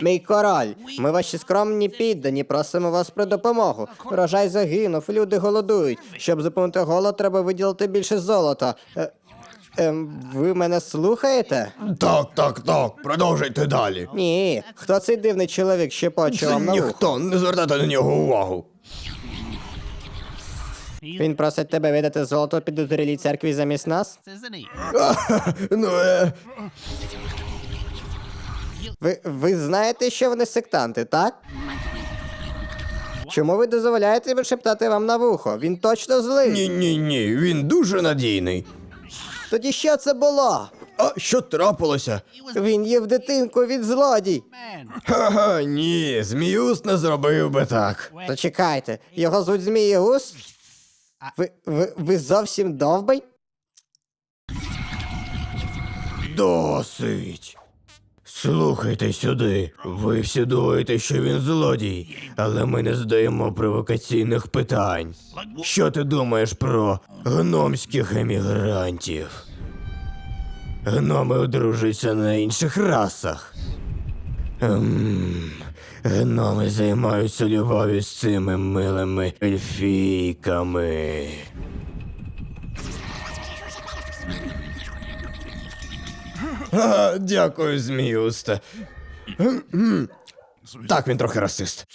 Мій король, ми ваші скромні піддані, просимо вас про допомогу. Врожай загинув, люди голодують. Щоб зупинити голод, треба виділити більше золота. Е, ем, ви мене слухаєте? Так, так, так. Продовжуйте далі. Ні. Хто цей дивний чоловік, що почав Це вам на вухо? ніхто, не звертайте на нього увагу. Він просить тебе видати золото підозрілій церкві замість нас? Ну, е, Ви, ви знаєте, що вони сектанти, так? Чому ви дозволяєте йому шептати вам на вухо? Він точно злий. ні, ні, ні, він дуже надійний. Тоді що це було? А що трапилося? Він їв дитинку від злодій. Ха-ха, ні, Зміюс не зробив би так. Зачекайте, його звуть Змієгус? Ви, ви, ви зовсім довбий? Досить. Слухайте сюди. Ви всі думаєте, що він злодій, але ми не задаємо провокаційних питань. Що ти думаєш про гномських емігрантів? Гноми одружуються на інших расах. Ем, гноми займаються любов'ю з цими милими ельфійками. Дякую, Зміюсте. Так, він трохи расист.